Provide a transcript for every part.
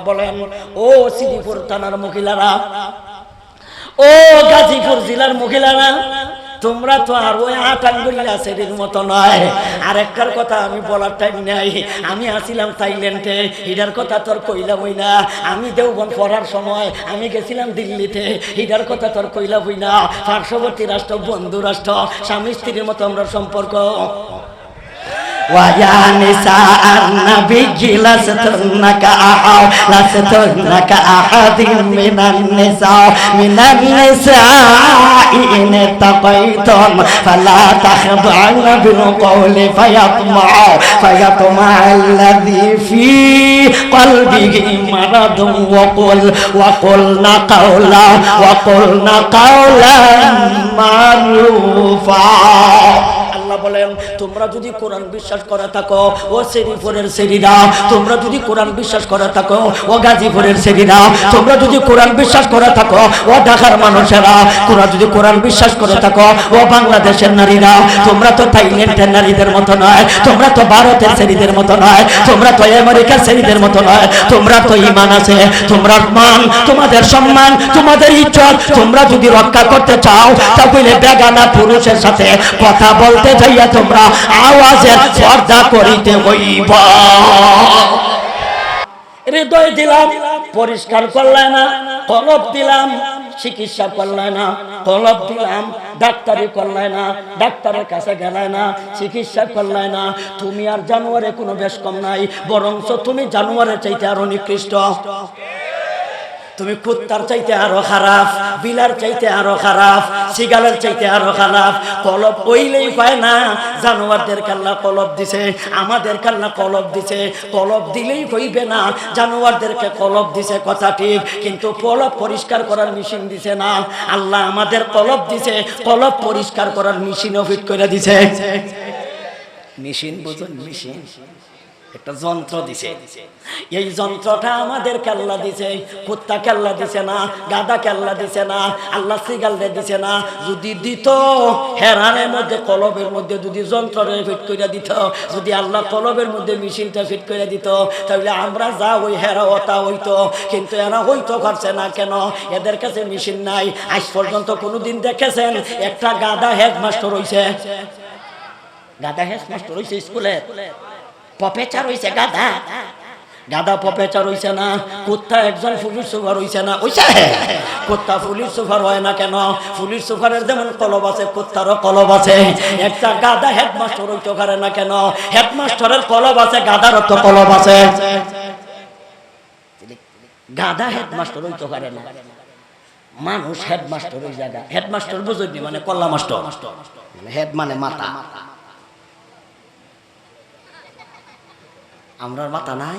বলেন, ও শ্রীপুর থানার মহিলারা, ও গাজীপুর জেলার মহিলারা, তোমরা তো আর ওই আট আঙ্গুলিয়া সেরির মতো নয়। আর একটার কথা আমি বলার টাইম নাই। আমি আসিলাম থাইল্যান্ডে। এটার কথা তোর কইলা বই না। আমি দেওবন পড়ার সময় আমি গেছিলাম দিল্লিতে। এটার কথা তোর কইলা বই না। পার্শ্ববর্তী রাষ্ট্র, বন্ধু রাষ্ট্র, স্বামী স্ত্রীর মতো আমরা সম্পর্ক। ويا نساء النبي لستن كأحد لستن كأحد من النساء من النساء إن اتقيتم فلا تخضعن بالقول فيطمع فيطمع الذي في قلبه مرض وقل وقلنا قولا وقلنا قولا معروفا আল্লাহ বলেন, তোমরা যদি কোরআন বিশ্বাস করে থাকো, ও শরীফরের সেরিরা তোমরা যদি কোরআন বিশ্বাস করে থাকো, ও গাজীপুরের সেরিরা তোমরা যদি কোরআন বিশ্বাস করে থাকো, ও ঢাকার মানুষেরা, তোমরা যদি কোরআন বিশ্বাস করে থাকো, ও বাংলাদেশের নারীরা, তোমরা তো থাইল্যান্ডের নারীদের মতো নয়, তোমরা তো ভারতের সেরিদের মতো নয়, তোমরা তো আমেরিকার সেরিদের মতো নয়, তোমরা তো ইমান আছে, তোমরা মান, তোমাদের সম্মান, তোমাদের ইজ্জত, তোমরা যদি রক্ষা করতে চাও, তাহলে বেগানা পুরুষের সাথে কথা বলতে যাইয়া তোমরা আওয়াজের পর্দা করিতে হইব। হৃদয় দিলাম, পরিষ্কার করলে না, কলব দিলাম, চিকিৎসা করলে না, কলব দিলাম, ডাক্তারি করলে না, ডাক্তারের কাছে গেলে না, চিকিৎসা করলে না। তুমি আর জানুয়ারে কোনো বেশ কম নাই, বরঞ্চ তুমি জানুয়ারের চাইতে আরও নিকৃষ্ট। তুমি কুত্তার চাইতে আরও খারাপ, বিলার চাইতে আরও খারাপ সিগালের চাইতে আরও খারাপ, কলব কইলেই পায় না। জানোয়ারদের কাল্লা কলব দিছে, আমাদের কাল্লা কলব দিছে, কলব দিলেই কইবে না। জানোয়ারদেরকে কলব দিছে কথা ঠিক, কিন্তু কলব পরিষ্কার করার মেশিন দিছে না। আল্লাহ আমাদের কলব দিছে, কলব পরিষ্কার করার মেশিনও ফিট করে দিছে। মেশিন বুঝুন, মেশিন। একটা যন্ত্র দিছে। এই যন্ত্রটা আমাদের কেল্লা দিছে, কুত্তা কেল্লা দিছে না গাদা কেল্লা দিছে না, আল্লাহ সিগালরে দিছে না। যদি দিত, হেরানের মধ্যে, কলবের মধ্যে যদি যন্ত্রটা ফিট করে দিত, যদি আল্লাহ কলবের মধ্যে মেশিনটা ফিট করে দিত, তাহলে আমরা যা ওই হেরা ওটা হইতো, কিন্তু এরা হইতো পারছে না কেন? এদের কাছে মেশিন নাই। আজ পর্যন্ত কোনোদিন দেখেছেন, একটা গাদা হেডমাস্টার হইছে। গাদা হেডমাস্টার হইছে স্কুলে। পপেচার হইছে গাধা। গাধা পপেচার হইছে না, কুত্তা একজন পুলিশ সুপার হইছে না। হইছে? কুত্তা পুলিশ সুপার হয় না কেন? পুলিশ সুপারের যেমন কলব আছে, কুত্তারও কলব আছে। একটা গাধা হেডমাস্টার হইতে পারে না কেন? হেডমাস্টারের কলব আছে, গাধারও তো কলব আছে। গাধা হেডমাস্টার হইতে পারে না। মানুষ হেডমাস্টার ওই জায়গা। হেডমাস্টার বুঝলি মানে কল্লা মাস্টার। মানে হেড মানে মাথা। আমরার মাথা নাই?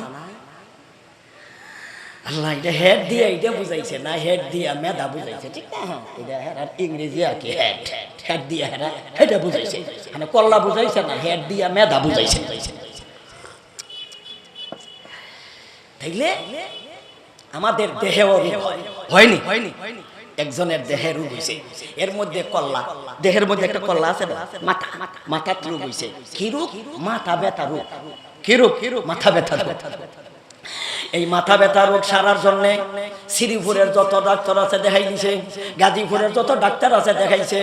আল্লাহ, এটা হেড দিয়ে, এটা বুঝাইছে না হেড দিয়া মেধা বুঝাইছে, ঠিক না? এটা হেরার ইংরেজি আর কি হেড হেড দিয়া হেরা এটা বুঝাইছে। মানে কল্লা বুঝাইছে না হেড দিয়া মেধা বুঝাইছে। দেখলে আমাদের দেহেও রোগ হয়। হয়নি? হয়নি একজনের দেহে রোগ হয়েছে এর মধ্যে কল্লা, দেহের মধ্যে একটা কল্লা আছে না? মাথা মাথা রোগ হয়েছে কি রোগ? মাথা ব্যথা রোগ। কি রোগ মাথা ব্যথা এই মাথা ব্যথা রোগ সারার জন্য শ্রীপুরের যত ডাক্তার আছে দেখাই দিছে গাজীপুরের যত ডাক্তার আছে দেখাইছে,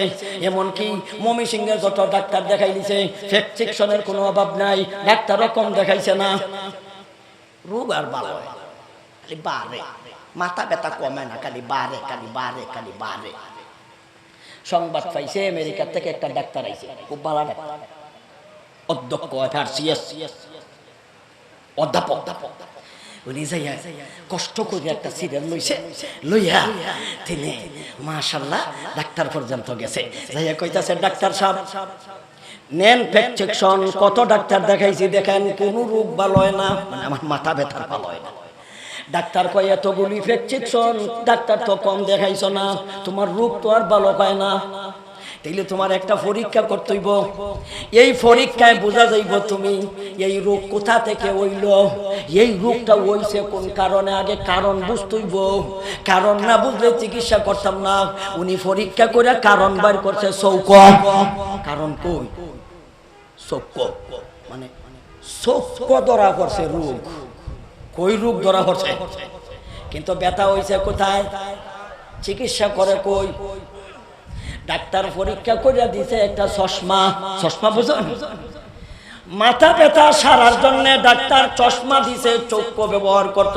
এমনকি মমি সিংহের যত ডাক্তার দেখাই দিছে সেকশনের কোনো অভাব নাই, ডাক্তারও কম দেখাইছে না। রোগ আর হয় খালি বাড়ে মাথা ব্যথা কমে না, খালি বাড়ে খালি বাড়ে খালি বাড়ে সংবাদ পাইছে, আমেরিকার থেকে একটা ডাক্তার আইছে, খুব ভালো ডাক্তার। অধ্যক্ষ অধ্যাপক। উনি যাইয়া কষ্ট করে একটা সিরিয়াল লইছে। লইয়া তিনি মাশাল্লাহ ডাক্তার পর্যন্ত গেছে। যাইয়া কইতাছে, ডাক্তার সাহেব, নেন প্রেসক্রিপশন, কত ডাক্তার দেখাইছি, দেখেন কোন রোগ ভালো হয় না। মানে আমার মাথা ব্যথার ভালো হয় না। ডাক্তার কয়, এতগুলি প্রেসক্রিপশন, ডাক্তার তো কম দেখাইছ না, তোমার রোগ তো আর ভালো পায় না। তাইলে তোমার একটা পরীক্ষা করতে হইব এই পরীক্ষায় বোঝা যাইব তুমি, এই রোগ কোথা থেকে হইল এই রোগটা হইছে কোন কারণে? আগে কারণ বুঝতেইব। কারণ না বুঝলে চিকিৎসা করতাম না। উনি পরীক্ষা করে কারণ বার করছে, চৌক। কারণ কই? চৌক। মানে চৌক ধরা করছে রোগ। কই রোগ ধরা হচ্ছে কিন্তু ব্যথা হইছে কোথায়? চিকিৎসা করে কই? ডাক্তার পরীক্ষা করে দিছে একটা চশমা। চশমা বুঝুন? মাথা ব্যথা সারার জন্য ডাক্তার চশমা দিছে, চক্ষু ব্যবহার করত।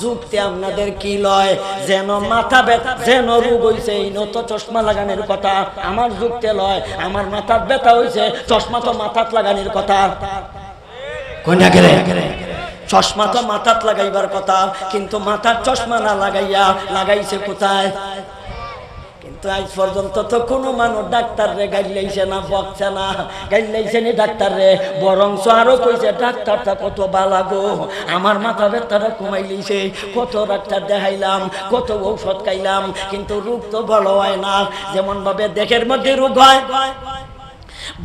যুক্তি আপনাদের কি লয়? যেন মাথা ব্যথা, যেন রোগ হইছে নত চশমা লাগানোর কথা আমার যুক্তি লয়। আমার মাথার ব্যথা হইছে, চশমা তো মাথাত লাগানোর কথা। কোনটা গেলে? চশমা তো মাথাত লাগাইবার কথা, কিন্তু মাথার চশমা না লাগাইয়া লাগাইছে কোথায়? কিন্তু আজ পর্যন্ত তো কোনো মানুষ ডাক্তার রে গাইলাইছে না, বকছে না। গাইলাইছে নি ডাক্তার রে। বরং আরও কইছে ডাক্তারটা কত বালা গো। আমার মাথা ব্যথাটা কমাই লইছে কত ডাক্তার দেখাইলাম, কত ঔষধ খাইলাম। কিন্তু রোগ তো ভালো হয় না। যেমন ভাবে দেহের মধ্যে রোগ হয়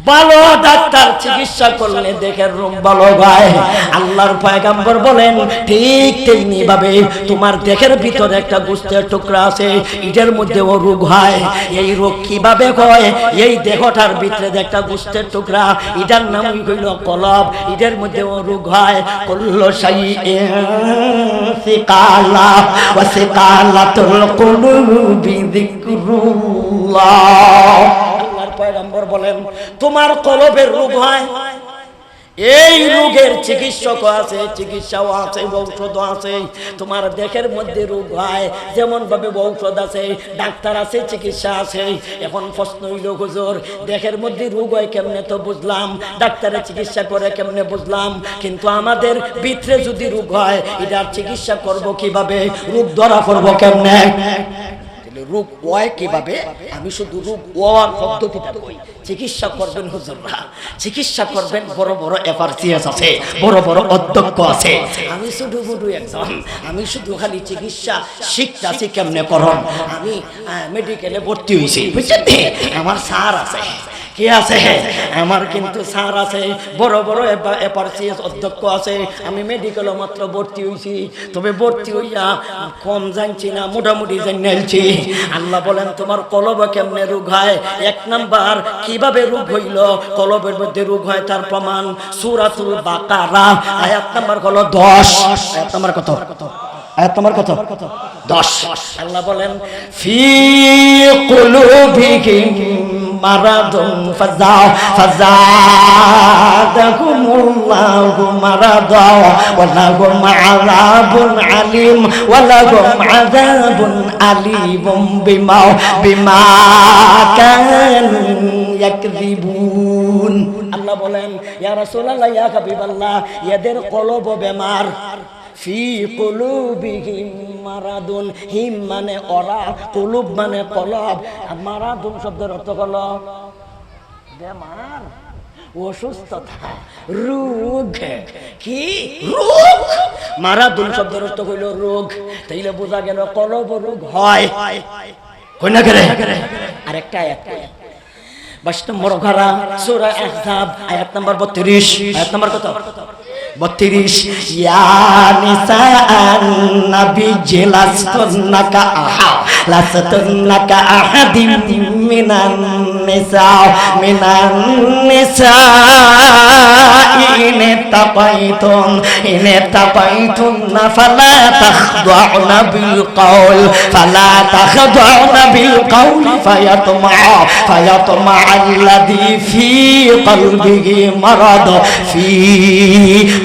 ভালো ডাক্তার চিকিৎসা করলে দেখের রোগ ভালো হয়। আল্লাহর পয়গাম্বর বলেন, ঠিক তেমনি ভাবে তোমার দেহের ভিতরে একটা গুস্তের টুকরা আছে, ইটের মধ্যে ও রোগ হয়। এই রোগ কীভাবে হয়? এই দেহটার ভিতরে একটা গুস্তের টুকরা এটার নাম হইল কলব, ইটের মধ্যে ও রোগ হয়। কল্ল সাই ওয়া সিকালাতুল কুলুবি যিকরুল্লাহ। আল্লাহর পয়গম্বর বলেন, তোমার কলবের রোগ হয়। এই রোগের চিকিৎসক আছে, চিকিৎসাও আছে ঔষধ আছে। তোমার দেহের মধ্যে রোগ হয় যেমন ভাবে ঔষধ আছে, ডাক্তার আছে, চিকিৎসা আছে। এখন প্রশ্ন হইল, হুজুর, দেহের মধ্যে রোগ হয় কেমনে তো বুঝলাম? ডাক্তারের চিকিৎসা করে কেমনে বুঝলাম? কিন্তু আমাদের ভিতরে যদি রোগ হয়, এটার চিকিৎসা করব কীভাবে? রোগ ধরা পড়ব কেমনে? তাহলে রোগ হয় কীভাবে? আমি শুধু রোগ ওয়ার পদ্ধতিটা কই। চিকিৎসা করবেন হুজুররা। চিকিৎসা করবেন, বড় বড় এফআরসিএস আছে, বড় বড় অধ্যক্ষ আছে। আমি শুধু শুধু একজন। আমি শুধু খালি চিকিৎসা শিখতাছি কেমনে করন আমি মেডিকেলে ভর্তি হয়েছি বুঝছেন আমার স্যার আছে। কি আছে? আমার কিন্তু স্যার আছে, বড় বড় এপারসিএস অধ্যক্ষ আছে। আমি মেডিকেলে মাত্র ভর্তি হয়েছি তবে ভর্তি হইয়া কম জানছি না, মোটামুটি জানাইছি আল্লাহ বলেন, তোমার কলব কেমনে রোগ হয়? এক নাম্বার, কীভাবে রোগ হইল? কলবের মধ্যে রোগ হয় তার প্রমাণ। সুরাতুল বাকারা, আয়াত নাম্বার হলো দশ। আয়াত নাম্বার কত কত? আয়াত নাম্বার কত? দশ। আল্লাহ বলেন ফি কুলুবিহিম মারাদুন ফাজা ফাজাদাহুমুল্লাহু মারাদা ওয়া লাহুম আযাবুন আলিম ওয়া লাহুম আযাবুন আলিম বিমা বিমা কানু ইয়াকযিবুন। আল্লাহ বলেন ইয়া রাসূলুল্লাহ ইয়া হাবিবাল্লাহ এদের কলব বেমার ফি কুলুবিহিম মারাদুন, হিম মানে ওরা কুলুব মানে কলব। মারাদুন শব্দের অর্থ হলো বেমার, অসুস্থতা, রোগ। কি? রোগ? মারাদুন শব্দের অর্থ হইল রোগ। তাইলে বোঝা গেল কলব রোগ হয়। কন্যা করে আরেকটা আয়াত বাস নম্বর ঘরা সূরা আয়াত নাম্বার 32 আয়াত নাম্বার কত? বত্রিশ নবী জেলাস্তন্নাকা আহা লাস্তন্নাকা আহাদিম মিনান নিসা মিনান নিসা, ইনে তাপাইতুম ইনে তাপাইতুম না ফালা তাখদুনা বিল কওল, ফালা তাখদুনা বিল কওল, ফায়াতমা ফায়াতমা আল্লাযী ফি কলবিহি মারাদ, ফি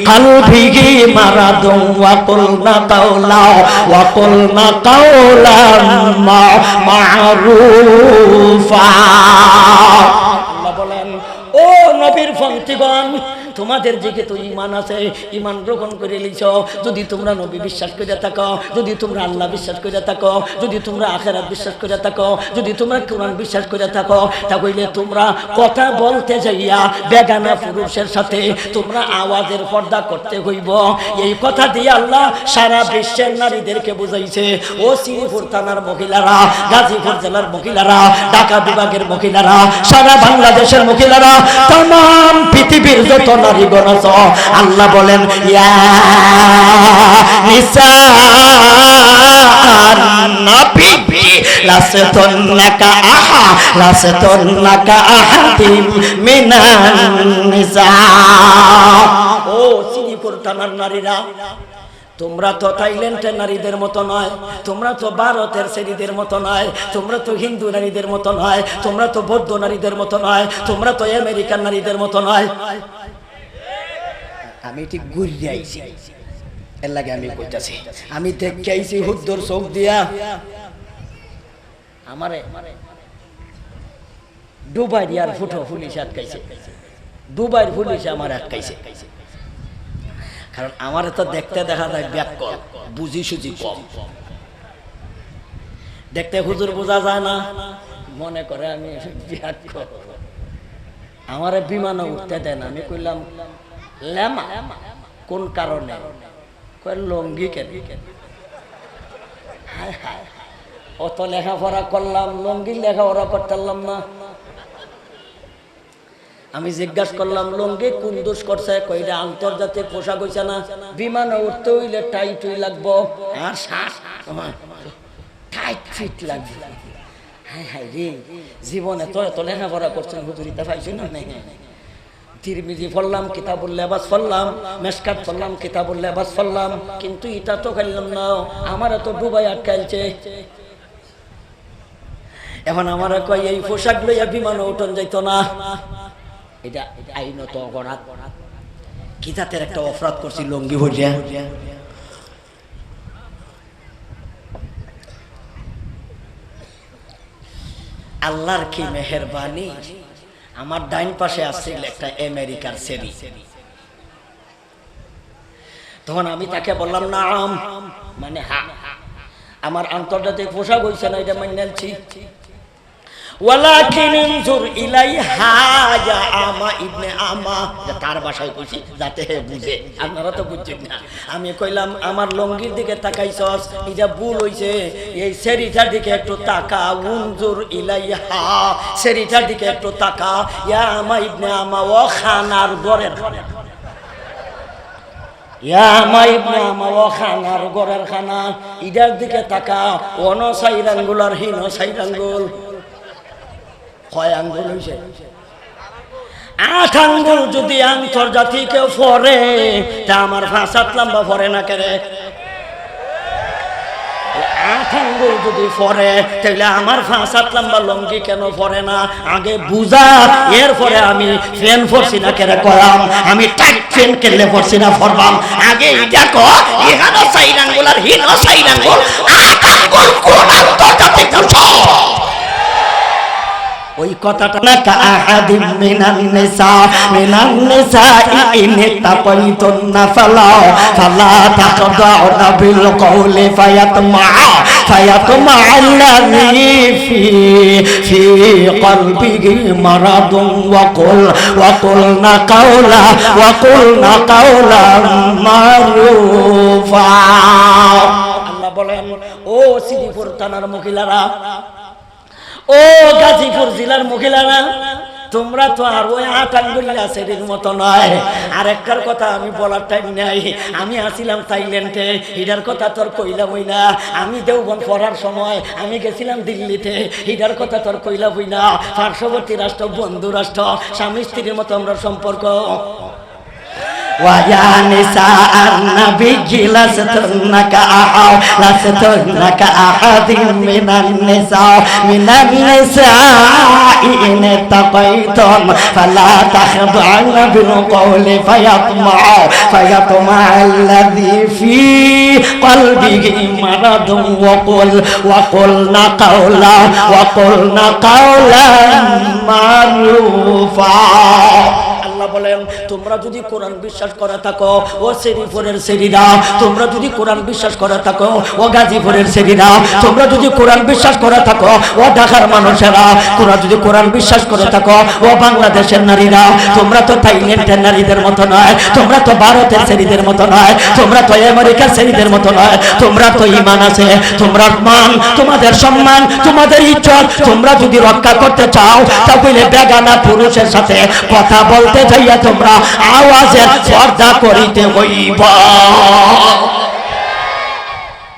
কলবিহি মারাদ, ওয়া কুলনা কাওলা, ওয়া কুলনা কাওলা মা'রুফ। বলেন ও নবীর ভক্তিগণ তোমাদের দিকে তো ইমান আছে ইমান গ্রহণ করে লিছ। যদি তোমরা নবী বিশ্বাস করে থাকো, যদি তোমরা আল্লাহ বিশ্বাস করে থাকো, যদি তোমরা আখেরাত বিশ্বাস করে থাকো, যদি তোমরা কোরআন বিশ্বাস করে থাকো, তাহলে তোমরা কথা বলতে যাইয়া বেগানা পুরুষের সাথে তোমরা আওয়াজের পর্দা করতে হইব। এই কথা দিয়ে আল্লাহ সারা বিশ্বের নারীদেরকে বুঝাইছে, ও শ্রীপুর থানার মহিলারা, গাজীপুর জেলার মহিলারা, ঢাকা বিভাগের মহিলারা, সারা বাংলাদেশের মহিলারা তাম পৃথিবীর যত আল্লাহ বলেন তোমরা তো থাইল্যান্ডের নারীদের মতো নয়, তোমরা তো ভারতের শ্রেণীদের মতো নয়, তোমরা তো হিন্দু নারীদের মতো নয়, তোমরা তো বৌদ্ধ নারীদের মতো নয়, তোমরা তো আমেরিকান নারীদের মতো নয়। আমি ঠিক ঘুরিয়ে আইছি। এর লাগে আমি কইতাছি, আমি দেখে আইছি হুদ্দর চোখ দিয়া। আমারে দুবাই আর ফুটো পুলিশ আটকাইছে। দুবাইয়ের পুলিশ আমার আটকাইছে। কারণ আমার তো দেখতে দেখা যায় ব্যাক কম বুঝি সুঝি কম। দেখতে হুজুর বোঝা যায় না, মনে করে আমি ব্যাক কম আমার বিমানও উঠতে দেন আমি কইলাম লেমা? কোন কারণে? লঙ্গি কেন? হায় হায় অত লেখাপড়া করলাম, লঙ্গি লেখাপড়া করতাম না। আমি জিজ্ঞাসা করলাম, লঙ্গি কোন দোষ করছে? কইরা আন্তর্জাতিক পোশাক হইছে না। বিমানে উঠতে হইলে টাইট হই লাগবো। আর শ্বাস টাইট ফিট লাগবে। হায় হায় রে, জীবনে তো এত লেখাপড়া করছেন হুজুরিতে পাইছি না? তিরমিজি পড়লাম, কিতাবুল লেবাস পড়লাম মেসকাত পড়লাম, কিতাবুল লেবাস পড়লাম, কিন্তু এটা তো খাইলাম না আমার তো ডুবাই আটকাইছে এখন আমার কয়, এই পোশাক লইয়া বিমানে উঠন যাইত না। এটা আইনত অপরাধ। কিতাতের একটা অপরাধ করছি লঙ্গি ভরিয়া আল্লাহর কি মেহরবানি? আমার ডাইন পাশে আসছিল একটা আমেরিকার সেরি তখন আমি তাকে বললাম না আম মানে হা। আমার আন্তর্জাতিক পোশাক হয়েছে না, এটা মাইনালছি। ওয়ালাকিন ইনজুর ইলাইহা, ইয়া আমা ইবনে আমা। এটা তার ভাষায় কইছি, যাতে হে বুঝে। আপনারা তো বুঝছেন না। আমি কইলাম, আমার লঙ্গির দিকে তাকাইছস এটা ভুল হইছে, এই সেরিটার দিকে একটু তাকা, উনজুর ইলাইহা, সেরিটার দিকে একটু তাকা, ইয়া আমা ইবনে আমা, ও খানার ও খানার গরের খানা। ইটার দিকে তাকা অন সাইরাঙ্গুলার হীন সাইরাঙ্গুল কয় আঙ্গুল হইছে। আট আঙ্গুল যদি আন্তর্জাতিক ফরে, তা আমার ফাঁসাত লম্বা ফরে না কেরে? আঙ্গুল যদি ফরে তাহলে আমার ফাঁসাত লম্বা লঙ্গি কেন ফরে না? আগে বুঝা, এরপরে আমি ফ্যান ফরছি না কেন করাম আমি টাইট ফ্যান কেলে ফরছি না ফরবাম? আগে এটা ক সাইড আঙ্গুল আর হিনো সাইড আঙ্গুল। আঙ্গুল কোন আন্তর্জাতিক ওই কথাটা না কাহাদিম মিনান নিসা মিনান নিসা ইন তাপাইতুন ফালা ফালা তাকদাউনা কওলি ফায়াতমা ফায়াতমা আল্লাযী ফি ফি মারাদুন, ওয়া কুল, ওয়া ওয়া মারুফা। আল্লাহ বলেন, ও শ্রীপুর থানার মহিলারা ও গাজীপুর জেলার মহিলারা তোমরা তো আর ওই আট আঙ্গুলিয়া সেরির মতো নয়। আর একটার কথা আমি বলার টাইম নাই। আমি আসিলাম থাইল্যান্ডে। এটার কথা তোর কইলাম হই না। আমি দেওবন পড়ার সময় আমি গেছিলাম দিল্লিতে। এটার কথা তোর কইলাম হই না। পার্শ্ববর্তী রাষ্ট্র, বন্ধু রাষ্ট্র, স্বামী স্ত্রীর মতো আমরা সম্পর্ক। ويا نساء النبي لستن كأحد لستن كأحد من النساء من النساء إن اتقيتم فلا تخضعن بالقول فيطمع فيطمع الذي في قلبه مرض وقل وقلنا قولا وقلنا قولا معروفا আল্লাহ বলেন তোমরা যদি কোরআন বিশ্বাস করে থাকো, ও শরীফরের সেরিরা তোমরা যদি কোরআন বিশ্বাস করে থাকো, ও গাজীপুরের সেরিরা তোমরা যদি কোরআন বিশ্বাস করে থাকো, ও ঢাকার মানুষেরা, তোমরা যদি কোরআন বিশ্বাস করে থাকো, ও বাংলাদেশের নারীরা, তোমরা তো থাইল্যান্ডের নারীদের মতো নয়, তোমরা তো ভারতের সেরিদের মতো নয়, তোমরা তো আমেরিকার সেরিদের মতো নয়, তোমরা তো ইমান আছে, তোমরা মান, তোমাদের সম্মান, তোমাদের ইজ্জত, তোমরা যদি রক্ষা করতে চাও, তাহলে বেগানা পুরুষের সাথে কথা বলতে যাইয়া তোমরা আওয়াজের পর্দা করিতে হইব।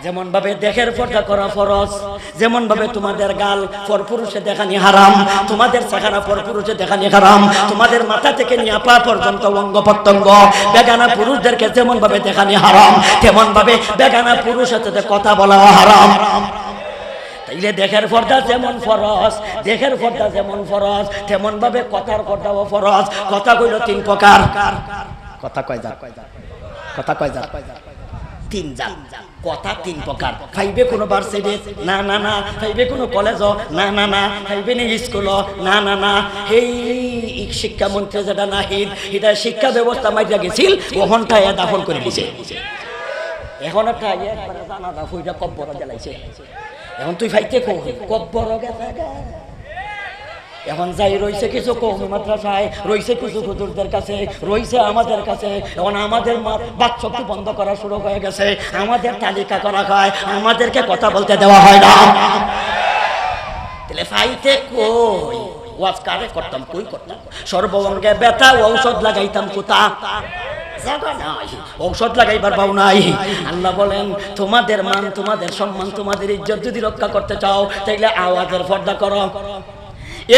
যেমন ভাবে দেহের পর্দা করা ফরজ যেমন ভাবে তোমাদের গাল পর পুরুষে দেখানি হারাম তোমাদের সেখানা পর পুরুষে দেখানি হারাম তোমাদের মাথা থেকে নিয়ে পা পর্যন্ত অঙ্গ প্রত্যঙ্গ বেগানা পুরুষদেরকে যেমন ভাবে দেখানি হারাম তেমন ভাবে বেগানা পুরুষের সাথে কথা বলা হারাম। তাইলে দেখের পর্দা যেমন ফরজ দেখের পর্দা যেমন ফরজ তেমন ভাবে কথার পর্দাও ফরজ। কথা কইল তিন প্রকার। কথা কয় যা কথা কয় যা তিন জাত কথা তিন প্রকার। খাইবে কোনো ভার্সিটি? না না না। খাইবে কোনো কলেজ না না না। খাইবে নি স্কুল না না না। এই শিক্ষামন্ত্রী যেটা নাহিদ এটা শিক্ষা ব্যবস্থা মাইরা গেছিল, ওহনটা এ দাফন করে দিছে। এখন একটা একবারে জানাজা ফুইটা কব্বর জ্বালাইছে। এখন তুই ফাইতে কো কব্বর এখন যাই রয়েছে কিছু কৌমি মাদ্রাসায় রয়েছে কিছু হুজুরদের কাছে রয়েছে আমাদের কাছে। এখন আমাদের বাচ্চকি বন্ধ করা শুরু হয়ে গেছে। আমাদের তালিকা করা হয়, আমাদেরকে কথা বলতে দেওয়া হয় না। তাহলে ফাইতে কই? ওয়াজ কারে করতাম কই করতাম। সর্বঙ্গে ব্যথা, ঔষধ লাগাইতাম কোথা? ঔষধ লাগাইবার পাও নাই। আল্লাহ বলেন, তোমাদের মান, তোমাদের সম্মান, তোমাদের ইজ্জত যদি রক্ষা করতে চাও, তাইলে আওয়াজের পর্দা করো।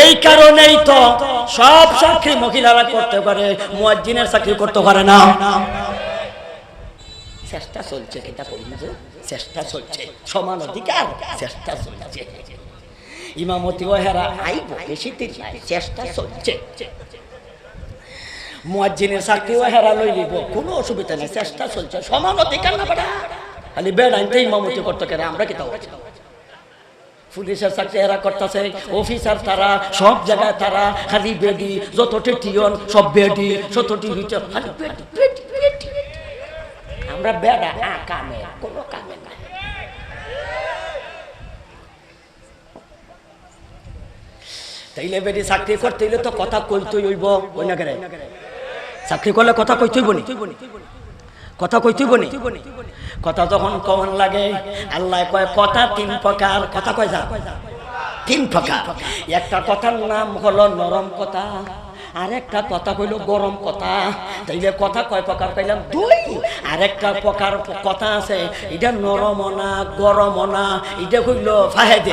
এই কারণেই তো সব চাকরি মহিলারা করতে পারে, মুয়াজ্জিনের চাকরি করতে পারে না। চেষ্টা চলছে এটা করি যে চেষ্টা চলছে, সমান অধিকার, চেষ্টা চলছে। ইমামতি ও হেরা আইব, বেশি চেষ্টা চলছে। মুয়াজ্জিনের চাকরি ও হেরা লই লিব কোনো অসুবিধা নেই, চেষ্টা চলছে। সমান অধিকার না বেটা। খালি বেড আনতে ইমামতি করতে কেন আমরা কি তাও? পুলিশের চাকরি এরা করতেছে, অফিসার তারা, সব জায়গায় তারা, খালি বেডি যতটি টিয়ন সব বেডি যতটি রিটার খালি বেডি বেডি বেডি। আমরা বেডা, আ কামে, কোনো কামে না তাইলে বেডি চাকরি করতে তো কথা কইতেই হইব, কই না চাকরি করলে কথা কইতেই বনি কথা কইতেই বনি কথা যখন কমন লাগে, আল্লাহ কয়, কথা তিন প্রকার। কথা কয় যা। তিন প্রকার। একটা কথার নাম হলো নরম কথা আর একটা কথা কইলো গরম কথা। তাইলে কথা কয় প্রকার কইলাম দুই। আর একটা প্রকার কথা আছে, এটা নরম না, গরম না। এটা কইলো ফাহেদে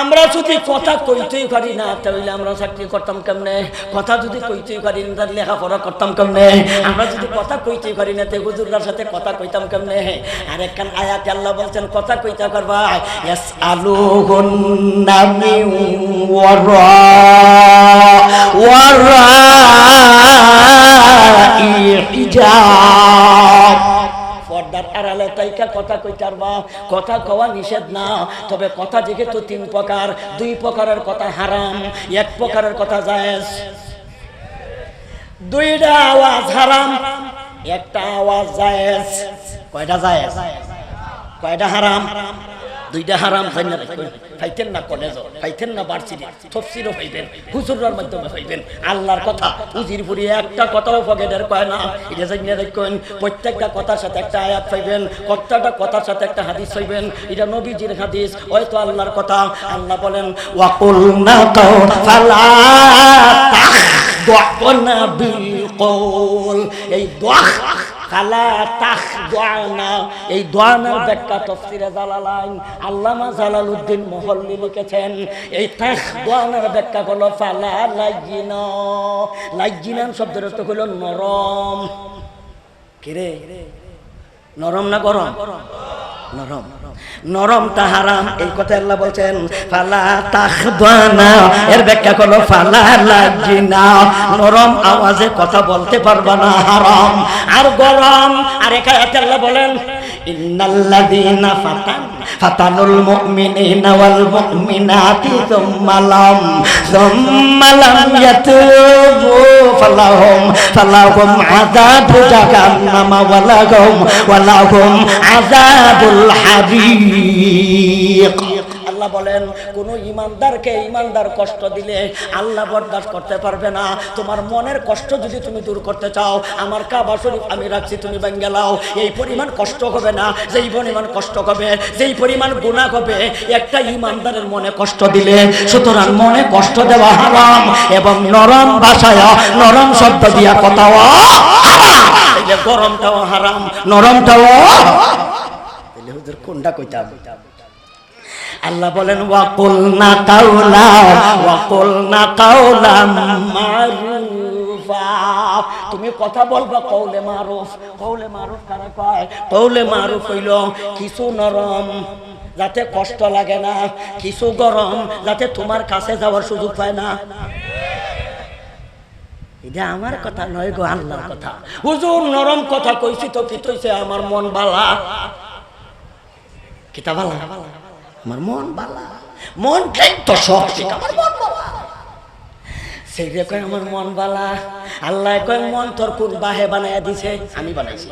আমরা যদি কথা কইতেই পারি না, তাহলে আমরা চাকরি করতাম কেমনে? কথা যদি কইতেই পারি না, তাহলে লেখাপড়া করতাম কেমনে? আমরা যদি কথা কইতেই পারি না তাহলে হুজুররার সাথে কথা কইতাম কেমনে? আর একখান আয়াত আল্লাহ বলছেন, কথা কইতে পারবা? ইয়াস আলু নামি ওয়ারা ওয়ারা ইজাব পর্দার আড়ালে তাইকা কথা কইতার বা কথা কওয়া নিষেধ না। তবে কথা যেহেতু তিন প্রকার, দুই প্রকারের কথা হারাম, এক প্রকারের কথা জায়েজ। দুইটা আওয়াজ হারাম, একটা আওয়াজ জায়েজ। কয়টা জায়েজ? কয়টা হারাম? দুইটা হারাম হয় না খাইতেন না কলেজ খাইতেন না বার্ষিক, তফসিরও হইবেন হুজুরার মাধ্যমে হইবেন। আল্লাহর কথা, উজির ফুরি একটা কথাও পকেটের কয় না? এটা দেখবেন প্রত্যেকটা কথার সাথে একটা আয়াত পাইবেন প্রত্যেকটা কথার সাথে একটা হাদিস পাইবেন এটা নবীজির হাদিস, হয়তো আল্লাহর কথা। আল্লাহ বলেন, ওয়াকুল না ফালা তাখদনা বিল কওল। এই দোয়া কালা তাখ দোয়ানা এই দোয়ানার ব্যাখ্যা তফসিরে জালালাইন আল্লামা জালালউদ্দিন মহল্লি লিখেছেন। এই তাখ দোয়ানার ব্যাখ্যা হলো ফালা লাইজিনা লাইজিনান শব্দের অর্থ হলো নরম। কিরে? নরম না গরম? নরম। নরমটা হারাম, এই কথা আল্লাহ বলছেন, ফালা তাখদানা এর ব্যাখ্যা করল, ফালা লাজিনা নরম আওয়াজে কথা বলতে পারবা না, হারাম। আর গরম, আর একা আল্লাহ বলেন ইন্নাল্লাযীনা ফাতান, ফাতানুল মুমিনিনা ওয়াল মুমিনাতি থুম্মা লাম থুম্মা লাম ইয়াতুবু ফালাহুম ফালাহুম আযাবু জাহান্নাম ওয়ালাহুম ওয়ালাহুম আল্লাহ বলেন, কোন ইমানদারকে ইমানদার কষ্ট দিলে আল্লাহ বরদাস্ত করতে পারবে না। তোমার মনের কষ্ট যদি তুমি দূর করতে চাও, আমার কাবা শরীফ আমি রাখছি, তুমি বেঙ্গেলাও এই পরিমাণ কষ্ট হবে না, যেই পরিমাণ কষ্ট হবে, যেই পরিমাণ গুণা হবে, একটা ইমানদারের মনে কষ্ট দিলে, সুতরাং মনে কষ্ট দেওয়া হারাম এবং নরম ভাষায় নরম শব্দ দিয়া হারাম। গরমটাও হারাম, নরমটাও। কোনটা কইতাম? আল্লাহ বলেন ওয়াকুল না কাউলা ওয়াকুল না কাউলা মারুফা। তুমি কথা বলবা কৌলে মারুফ কৌলে মারুফ কারা কয়? কৌলে মারুফ হইল কিছু নরম, যাতে কষ্ট লাগে না, কিছু গরম, যাতে তোমার কাছে যাওয়ার সুযোগ পায় না। এটা আমার কথা নয় গো, আল্লাহর কথা। হুজুর, নরম কথা কইছি তো কি আমার মন বালা? কিতা বালা আমার মন বালা। মন তো সব আমার মন বালা। সেই রে কয় আমার মন বালা। আল্লাহ কয়, মন তোর কোন বাহে বানায় দিছে? আমি বানাইছি।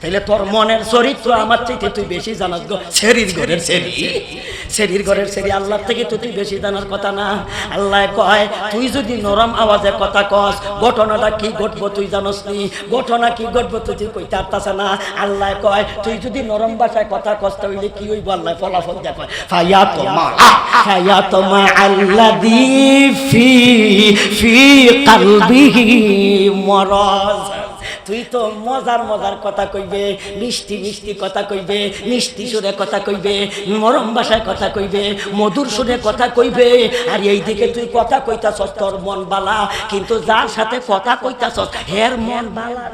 তাইলে তোর মনের চরিত্র আমার চাইতে তুই বেশি জানাস গো। শরীর ঘরের সেরি। শরীর ঘরের সেরি আল্লাহ থেকে তো তুই বেশি জানার কথা না। আল্লাহ কয়, তুই যদি নরম আওয়াজে কথা কস, ঘটনাটা কি ঘটবো তুই জানস নি? ঘটনা কি ঘটবো তুই তুই কইতে পারতাছে না। আল্লাহ কয়, তুই যদি নরম ভাষায় কথা কস, তাহলে কি হইব আল্লাহ? ফলাফল দেখো। ফায়া তোমা ফায়া তোমা আল্লাদি ফি ফি কালবিহি মরজ। তুই তো মজার মজার কথা কইবে, মিষ্টি মিষ্টি কথা কইবে, মিষ্টি সুরে কথা কইবে, মরম ভাষায় কথা কইবে, মধুর সুরে কথা কইবে। আর এই দিকে তুই কথা কইতাছস তোর মন বালা, কিন্তু যার সাথে কথা কইতাছস, হের মন বালা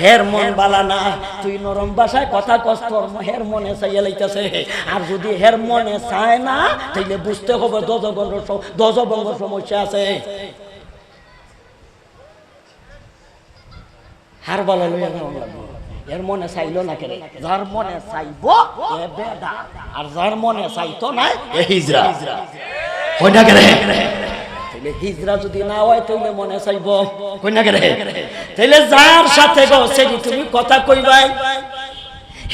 হের মন বালা না। তুই নরম ভাষায় কথা কস, তোর হের মনে চাইয়া লাইতেছে। আর যদি হের মনে চায় না, তাইলে বুঝতে হবে দজবঙ্গ দজবঙ্গ সমস্যা আছে। হার বলা লইয়া এর মনে চাইলো না কেন যার মনে চাইব, এ বেদা। আর যার মনে চাইতো না, এ হিজরা। হয় না কেন হিজরা যদি না হয়, তাইলে মনে চাইব। না কেন তাইলে যার সাথে গো, সেটি তুমি কথা কইবাই।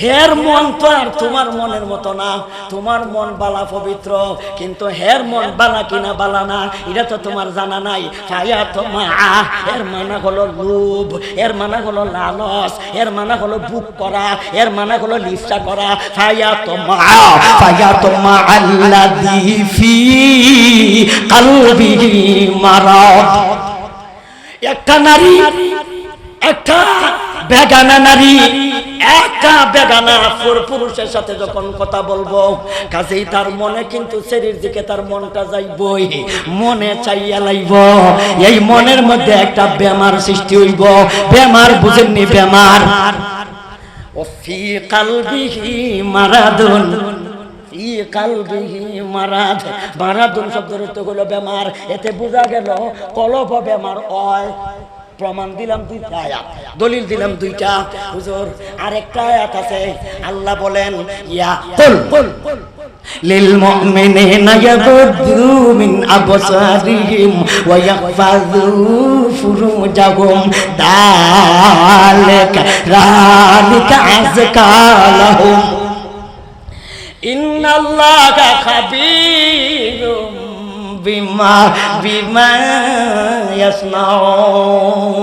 হের মন তো আর তোমার মনের মতো না। তোমার মন বালা পবিত্র, কিন্তু হের মন বালা কিনা বালা না, এটা তো তোমার জানা নাই। ফায়া তোমা, এর মানা হলো লোভ, এর মানা হলো লালস, এর মানা হলো বুক করা, এর মানা হলো লিপসা করা। ফায়া তোমা তোমা আল্লাযী ফি কলবিহি মারাদ। একটা নারী, একটা বেগানা নারী একটা বেগানা পুর- পুরুষের সাথে যখন কথা বলব, কাজেই তার মনে কিন্তু শরীর দিকে তার মনটা যাইবই, মনে চাইয়া লাইব। এই মনের মধ্যে একটা বেমার সৃষ্টি হইব। বেমার বুঝেননি বেমার? ফি কালবিহি মারাদুন, ফি কালবিহি মারাদ। মারাদুন বেমার। এতে বোঝা গেল কলব বেমার হয়। প্রমাণ দিলাম দুইটা আয়াত দলিল দিলাম দুইটা হুজুর আরেকটা আয়াত আছে আল্লাহ বলেন ইয়া কুল للمؤمنين يغضوا من أبصارهم ويحفظوا فروجهم ذلك ذلك أزكى لهم إن الله خبير بما بما يصنعون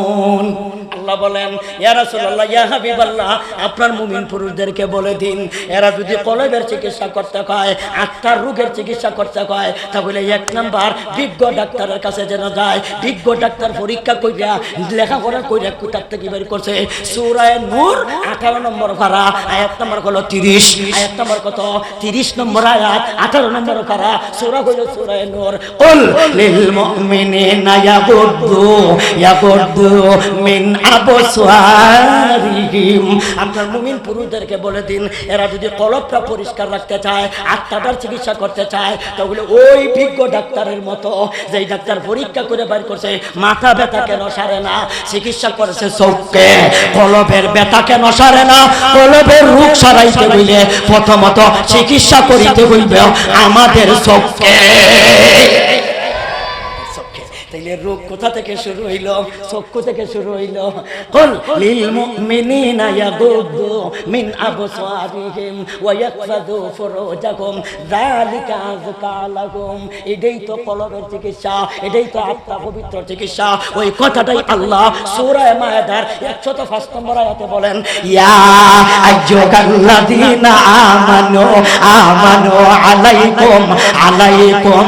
আল্লাহ বলেন, ইয়া রাসূলুল্লাহ, ইয়া হাবিবাল্লাহ, আপনার মুমিন পুরুষদেরকে বলে দিন, এরা যদি কলবের চিকিৎসা করতে কয়, আত্মার রোগের চিকিৎসা করতে কয়, তাহলে এক নাম্বার বিজ্ঞ ডাক্তারের কাছে যেন যায়, বিজ্ঞ ডাক্তার পরীক্ষা কইরা, লেখাপড়া কইরা কোথার থেকে বের করছে? সূরায়ে নূর 18 নম্বর পারা, আয়াত নম্বর হলো 30 আয়াত নম্বর কত? 30 নম্বর আয়াত 18 নম্বর পারা, সূরা হলো সূরায়ে নূর। কুল লিল মুমিনিনা ইয়াগুদ্দু ইয়াগুদ্দু মিন আপনার মুমিন পুরুষদেরকে বলে দিন, এরা যদি কলবটা পরিষ্কার রাখতে চায়, আত্মাটার চিকিৎসা করতে চায়, তাহলে ওই বিজ্ঞ ডাক্তারের মতো ডাক্তার পরীক্ষা করে বের করছে, মাথা ব্যথা কেন সারে না, চিকিৎসা করেছে চোখকে কলবের ব্যথা কেন সারে না কলবের রোগ সারাইতে হইলে প্রথমত চিকিৎসা করিতে হইবে আমাদের চোখকে চোখে। তাইলে রোগ কোথা থেকে শুরু হইল? চক্ষু থেকে শুরু হইল। কুল লিল মুমিনিনা ইয়াগুদ্দু মিন আবসারিহিম ওয়া ইয়াহফাযু ফুরুজাহুম যালিকা এটাই তো কলবের চিকিৎসা, এটাই তো আত্মা পবিত্র চিকিৎসা। ওই কথাটাই আল্লাহ সূরা মায়েদার 105 নম্বর আয়াতে বলেন, ইয়া আইয়ুহাল্লাযীনা আমানু আমানু আলাইকুম আলাইকুম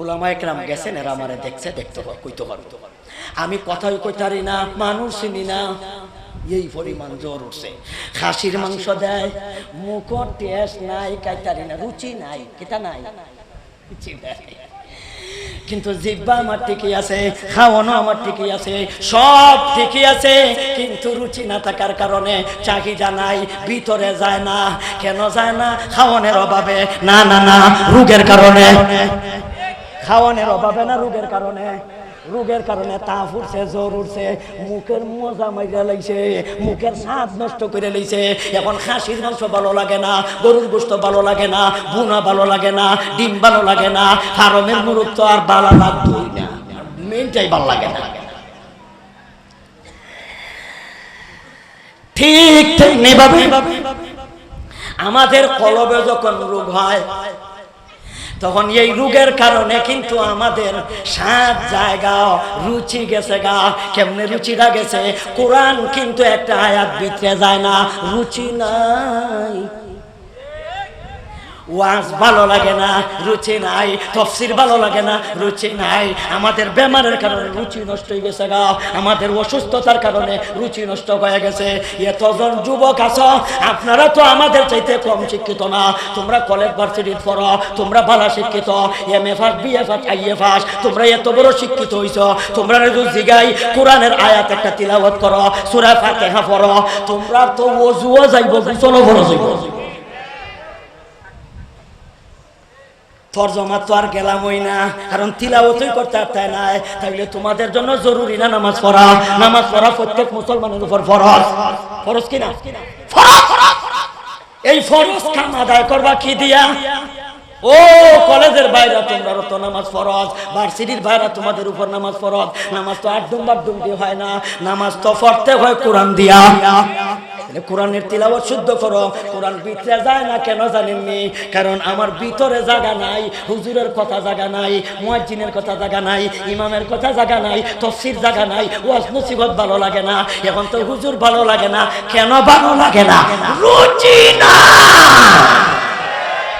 ওলামা একরাম গেছেন, এরা আমারে দেখছে, দেখতে কইতে পারব আমি কথাই কইতারি না, মানুষ চিনি না। এই পরিমাণ জ্বর উঠছে। খাসির মাংস দেয়, মুখর টেস্ট নাই, কাইতারি না রুচি নাই কেটা নাই। কিন্তু জিব্বা আমার ঠিকই আছে, খাওয়ানো আমার ঠিকই আছে, সব ঠিকই আছে, কিন্তু রুচি না থাকার কারণে চাহিদা নাই, ভিতরে যায় না, কেন যায় না? খাওয়ানোর অভাবে। না না না, রোগের কারণে। খাওয়ানোর অভাবে না রোগের কারণে? রোগের কারণে তাপ উঠছে জ্বর উঠছে, মুখের মজা মাইরা লাগছে মুখের স্বাদ নষ্ট করে লইছে। এখন খাসির মাংস ভালো লাগে না, গরুর গোস্ত ভালো লাগে না বুনা ভালো লাগে না, ডিম ভালো লাগে না ফার্মের মুরুখ তো আর ভালো লাগতোই না। মেনটাই ভালো লাগে না। ঠিক ঠিক নেভাবে আমাদের কলবে যখন রোগ হয় তখন এই রোগের কারণে কিন্তু আমাদের সাত জায়গা রুচি গেছে গা। কেমনে রুচিটা গেছে? কোরআন কিন্তু একটা আয়াত বিতরে যায় না, রুচি নাই। ওয়াজ ভালো লাগে না, রুচি নাই, তফসির ভালো লাগে না, রুচি নাই। আমাদের বেমারের কারণে রুচি নষ্ট হয়ে গেছে গা। আমাদের অসুস্থতার কারণে রুচি নষ্ট হয়ে গেছে। এতজন যুবক আছো, আপনারা তো আমাদের চাইতে কম শিক্ষিত না। তোমরা কলেজ ভার্সিটি পড়ো, তোমরা ভালো শিক্ষিত। M A pass B A pass I A pass, তোমরা এত বড় শিক্ষিত হইছ। তোমরা জিগাই কোরআনের আয়াত একটা তিলাওয়াত করো, সূরা ফাতিহা পড়ো। তোমরা তো ওজুও যাইব চলো বড় যাইব। তর্জমা তো আর গেলামই না। কারণ তিলাওতই করতে পারতে না তাইলে তোমাদের জন্য জরুরি না নামাজ পড়া? নামাজ পড়া প্রত্যেক মুসলমানের উপর ফরজ। ফরজ কি না ফরজ! এই ফরজ কাম আদায় করবা কি দিয়া? ও কলেজের বাইরে তোমরা তো নামাজ ফরজ। ভার্সিটির বাইরে তোমাদের উপর নামাজ ফরজ। নামাজ তো আড্ডুম বাড্ডুম দিয়ে হয় না। নামাজ তো পড়তে হয় কোরআন দিয়া। কোরআনের তিলাওয়াত শুদ্ধ করো। কোরআন ভিতরে যায় না কেন জানেননি কারণ আমার ভিতরে জায়গা নাই, হুজুরের কথা জায়গা নাই, মুয়াজ্জিনের কথা জায়গা নাই, ইমামের কথা জায়গা নাই, তফসির জায়গা নাই, ওয়াজ নসিবত ভালো লাগে না, এখন তো হুজুর ভালো লাগে না, কেন ভালো লাগে না? রুচি না!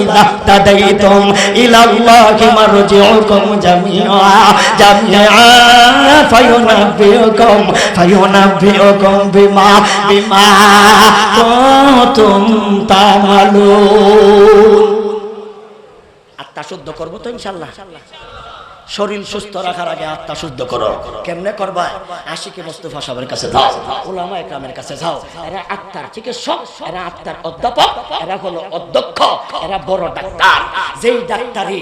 ইযা তাদাইতুম ইলাল্লাহি মারজিউকুম জামিআ জামিআ ফায়ুনাব্বিউকুম ফায়ুনাব্বিউকুম বিমা বিমা কুনতুম তামালুন আত্মা শুদ্ধ করব তো ইনশাল্লাহ? শরীর সুস্থ রাখার আগে আত্মা শুদ্ধ করো। কেমনে করবা? আশিকে মোস্তফা সাহেবের কাছে যাও। ওলামা একরামের কাছে যাও। এরা আত্মার চিকিৎসক, এরা আত্মার অধ্যাপক, এরা হলো অধ্যক্ষ, এরা বড় ডাক্তার। যেই ডাক্তারি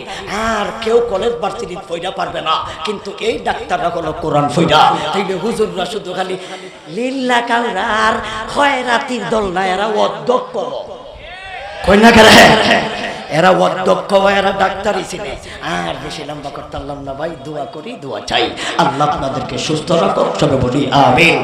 আর কেউ কলেজ ভার্সিটি ফইরা পারবে না। কিন্তু এই ডাক্তাররা হলো কোরআন ফইরা তাইলে হুজুররা শুধু খালি লিল্লা কালরার খয়রাতির দল না, এরা অধ্যক্ষ। কন্যা এরা অধ্যক্ষ, এরা ডাক্তারই ছিল আর বেশি লম্বা করতে পারলাম না ভাই, দোয়া করি, দোয়া চাই। আল্লাহ আপনাদেরকে সুস্থ রাখো সবে বলি আমিন।